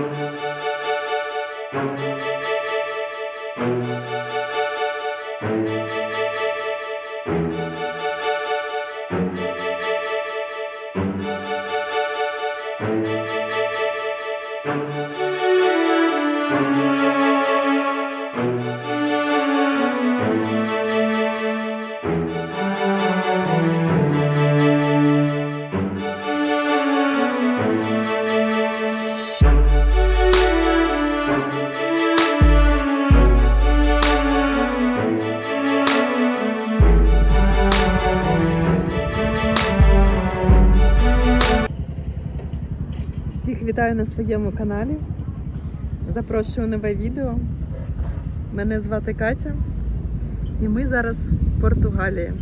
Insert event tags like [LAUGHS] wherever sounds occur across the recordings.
Всіх вітаю на своєму каналі. Запрошую нове відео. Мене звати Катя, і ми зараз в Португалії.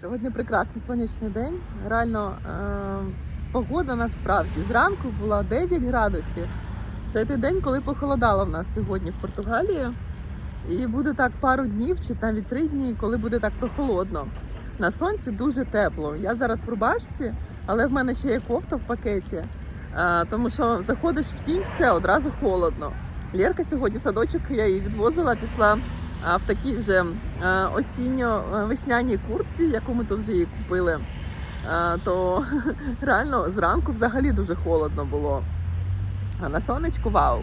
Сьогодні прекрасний сонячний день. Реально е- погода насправді зранку була 9 градусів. Це той день, коли похолодало в нас сьогодні в Португалії. І буде так пару днів чи навіть три дні, коли буде так прохолодно. На сонці дуже тепло. Я зараз в рубашці, але в мене ще є кофта в пакеті. Тому що заходиш в тінь, все одразу холодно. Лєрка сьогодні в садочок я її відвозила, пішла в такій вже осінньо-весняній куртці, яку ми тут вже її купили. То [LAUGHS] реально зранку взагалі дуже холодно було. А на сонечку вау.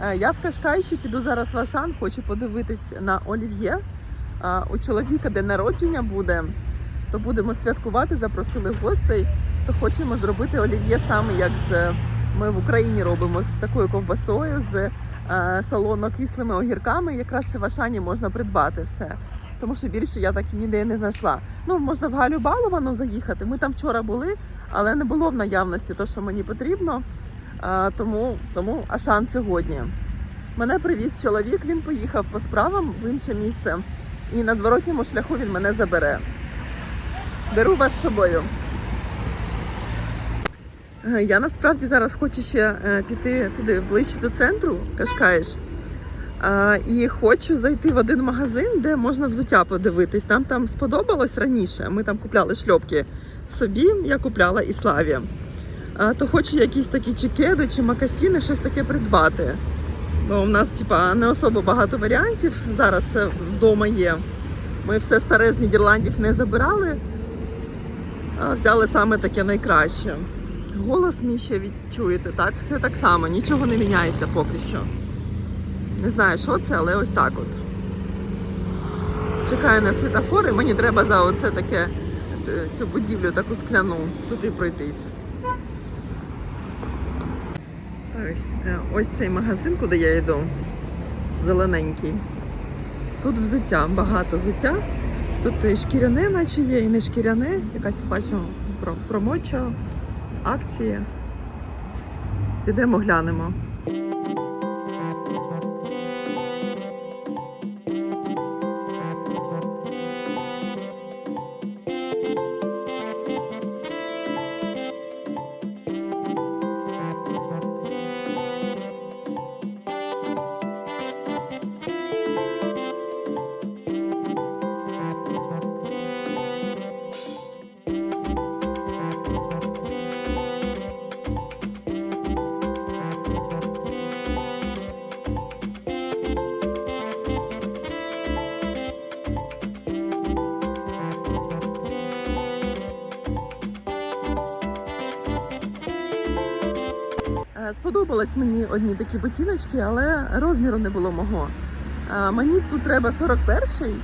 Е, Я в Кашкайші піду зараз в Ашан, хочу подивитись на Олів'є. У чоловіка день народження буде, то будемо святкувати, запросили гостей, то хочемо зробити олів'є саме як з ми в Україні робимо з такою ковбасою, з е, солоно-кислими огірками. Якраз це в Ашані можна придбати все. Тому що більше я так ніде не знайшла. Ну, можна в Галю Баловану заїхати. Ми там вчора були, але не було в наявності то, що мені потрібно. А, тому, тому Ашан сьогодні. Мене привіз чоловік, він поїхав по справам в інше місце. І на зворотньому шляху він мене забере. Беру вас з собою. Е, Я насправді зараз хочу ще е, піти туди ближче до центру, Кашкаєш. І хочу зайти в один магазин, де можна взуття подивитись. Там там сподобалось раніше. Ми там купляли шльопки собі, я купляла і Славі. То хочу якісь такі чекеди чи макасіни, щось таке придбати. Бо у нас типа не особо багато варіантів. Зараз е, вдома є. Ми все старе з Нідерландів не забирали, взяли саме таке найкраще. Голос мій ще відчуєте, так? Все так само, нічого не міняється поки що. Не знаю, що це, але ось так от. Чекаю на світофори, мені треба за оце таке, цю будівлю таку скляну, туди пройтись. Ось, е, ось цей магазин, куди я йду, зелененький. Тут взуття, багато взуття. Тут шкіряне, наче є, і не шкіряне, якась бачу про- промоча, акції. Підемо глянемо. Сподобались мені одні такі ботиночки, але розміру не було мого. Мені тут треба 41-й,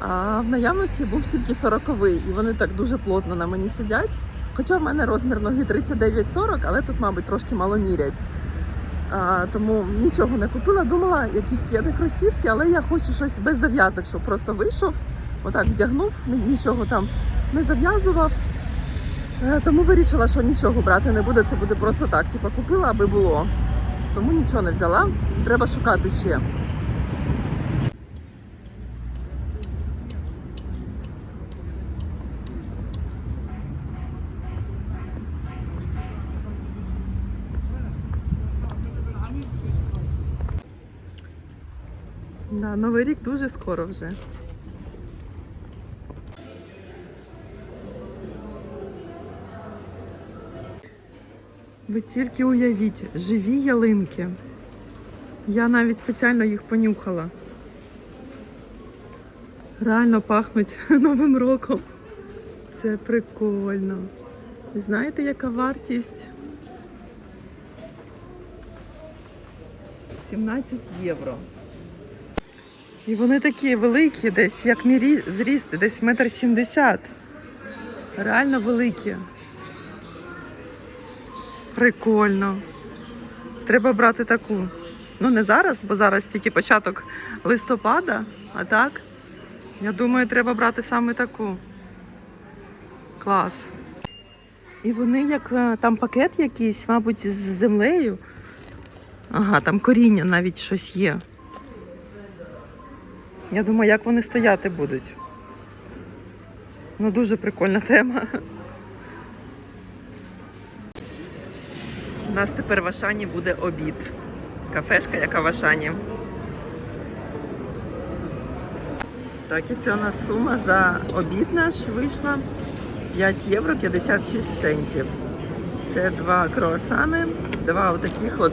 а в наявності був тільки 40-й, і вони так дуже плотно на мені сидять. Хоча в мене розмір ноги 39-40, але тут, мабуть, трошки мало мірять. А, тому нічого не купила. Думала, якісь кеди кросівки, але я хочу щось без зав'язок, щоб просто вийшов, отак вдягнув, нічого там не зав'язував. Е, Тому вирішила, що нічого брати не буде, це буде просто так. Типа купила, аби було. Тому нічого не взяла. Треба шукати ще. Да, Новий рік дуже скоро вже. Ви тільки уявіть, живі ялинки. Я навіть спеціально їх понюхала. Реально пахнуть [LAUGHS] Новим роком. Це прикольно. Знаєте, яка вартість? 17 євро. І вони такі великі, десь як мій зріст, десь метр сімдесят. Реально великі. Прикольно. Треба брати таку. Ну не зараз, бо зараз тільки початок листопада, а так. Я думаю, треба брати саме таку. Клас. І вони як е, там пакет якийсь, мабуть, з землею. Ага, там коріння навіть щось є. Я думаю, як вони стояти будуть. Ну, дуже прикольна тема. У нас тепер в Ашані буде обід. Кафешка, яка в Ашані. Так, і це у нас сума за обід наш вийшла 5 євро 56 центів. Це два круасани, два отаких от.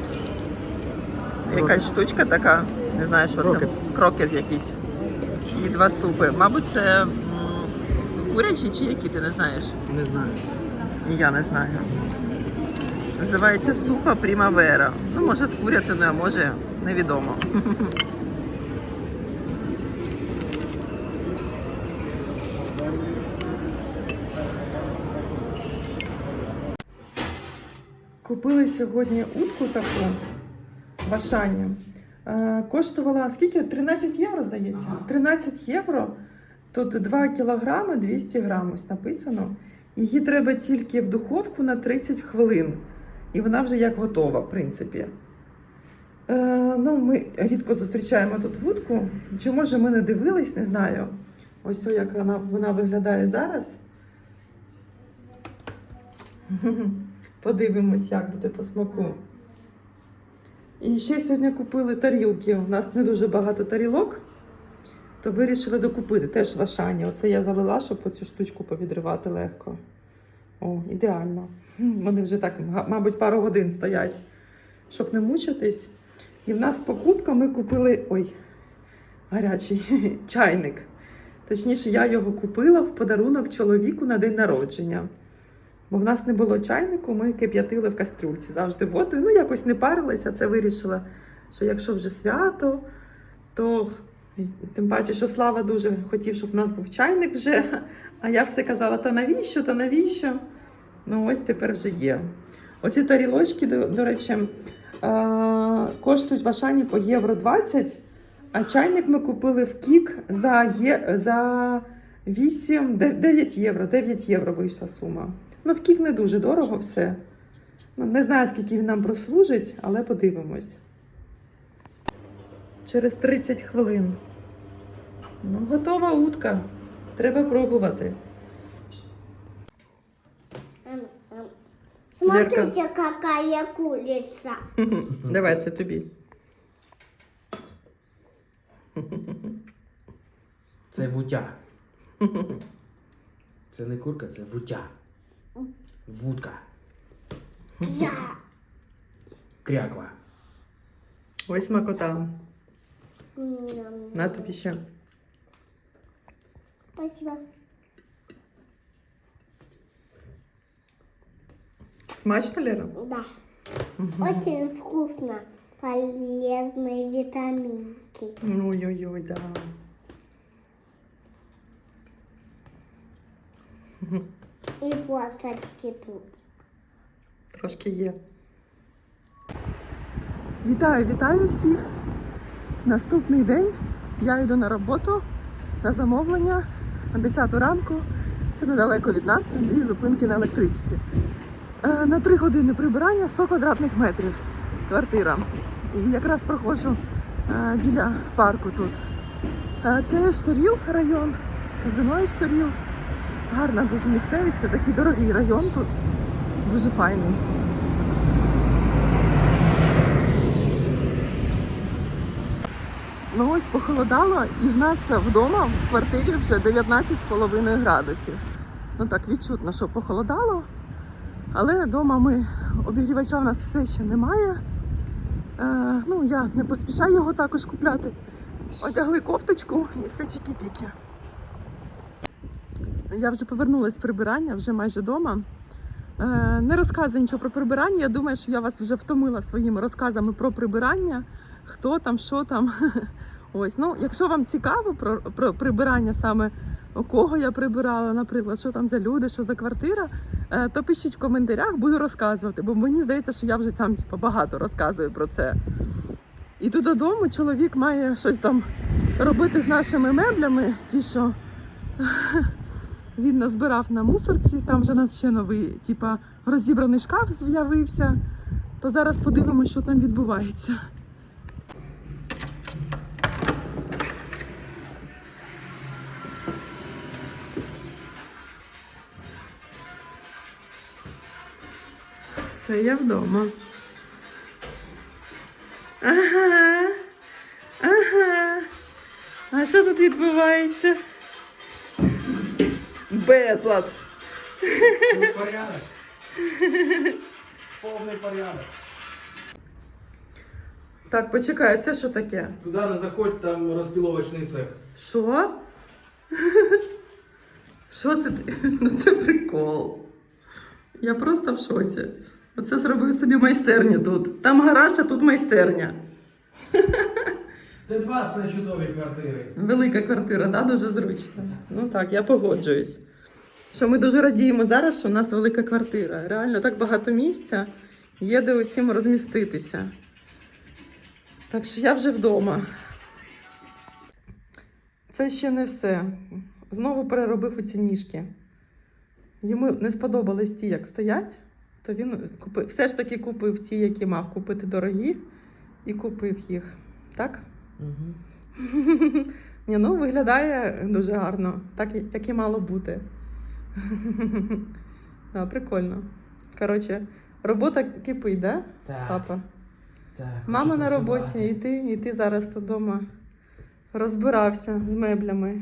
Якась штучка така, не знаю, що Крокет. це. Крокет якийсь. І два супи. Мабуть, це м, курячі чи які, ти не знаєш? Не знаю. І Я не знаю. Називається супа Примавера. Ну, може з курятиною, а може невідомо. Купили сьогодні утку таку в Ашані. Коштувала скільки? 13 євро, здається. 13 євро. Тут 2 кілограми 200 грам, ось написано. Її треба тільки в духовку на 30 хвилин. І вона вже як готова, в принципі. Е, ну, ми рідко зустрічаємо тут вудку. Чи може ми не дивились, не знаю. Ось о, як вона, вона виглядає зараз. [LAUGHS] Подивимось, як буде по смаку. І ще сьогодні купили тарілки. У нас не дуже багато тарілок, то вирішили докупити теж в Ашані. Оце я залила, щоб оцю штучку повідривати легко. О, ідеально. [LAUGHS] Вони вже так, мабуть, пару годин стоять, щоб не мучитись. І в нас покупка ми купили. Ой, гарячий [LAUGHS] чайник. Точніше, я його купила в подарунок чоловіку на день народження. Бо в нас не було чайнику, ми кип'ятили в кастрюльці завжди водою. Ну, якось не парилася, це вирішила, що якщо вже свято, то тим паче, що Слава дуже хотів, щоб в нас був чайник вже. [LAUGHS] А я все казала: та навіщо, та навіщо? Ну, ось тепер вже є. Оці тарілочки, до, до речі, а, коштують в Ашані по євро 20, а чайник ми купили в Кік за, є, за 8, 9 євро. 9 євро вийшла сума. Ну, в Кік не дуже дорого все. Ну, не знаю, скільки він нам прослужить, але подивимось. Через 30 хвилин. Ну, готова утка. Треба пробувати. Смотрите, какая курица. [LAUGHS] Давай, це тобі. Це вутя. Це не курка, це вутя. Вудка. Я. Кряква. Ось смакота. М, На тобі ще. Спасибо. Смачно, Лера? Да. Очень вкусно. Полезные витаминки. Ой-ой-ой, да. И косточки тут. Трошки є. Вітаю, вітаю всіх. Наступний день я йду на роботу на замовлення на 10 ранку. Це недалеко від нас, дві зупинки на електричці. Е, На 3 години прибирання 100 квадратних метрів квартира. І якраз проходжу е, біля парку тут. Е, Це Штаріл район, казино Штаріл. Гарна дуже місцевість, це такий дорогий район тут. Дуже файний. Ну ось похолодало, і в нас вдома в квартирі вже 19,5 градусів. Ну так відчутно, що похолодало. Але вдома ми обігрівача в нас все ще немає. Е, ну, я не поспішаю його також купляти. Одягли кофточку і все чікі-піки. Я вже повернулася з прибирання, вже майже вдома. Е, не розказую нічого про прибирання. Я думаю, що я вас вже втомила своїми розказами про прибирання. Хто там, що там. Ось, ну, якщо вам цікаво про, про прибирання саме кого я прибирала, наприклад, що там за люди, що за квартира, е, то пишіть в коментарях, буду розказувати, бо мені здається, що я вже там типу, багато розказую про це. Іду додому, чоловік має щось там робити з нашими меблями, ті, що [LAUGHS] він назбирав на мусорці. Там вже у нас ще новий, типа, розібраний шкаф з'явився. То зараз подивимося, що там відбувається. Це я вдома. Ага. Ага. А що тут відбувається? Безлад. Порядок. Повний порядок. Так, почекай, це що таке? Туди не заходь, там розпіловочний цех. Що? Що це? [LAUGHS] Ну це прикол. Я просто в шоці. Оце зробив собі майстерню тут. Там гараж, а тут майстерня. Т2 це чудові квартири. Велика квартира, да? дуже зручно. Ну так, я погоджуюсь. Що ми дуже радіємо зараз, що у нас велика квартира. Реально так багато місця, є де усім розміститися. Так що я вже вдома. Це ще не все. Знову переробив оці ніжки. Йому не сподобались ті, як стоять, то він купив, все ж таки купив ті, які мав купити дорогі, і купив їх. Так? Угу. Ні, ну виглядає дуже гарно, так як і мало бути. да, прикольно. Коротше, робота кипить, да, Так. папа? так Мама на роботі, і ти, і ти зараз вдома розбирався з меблями.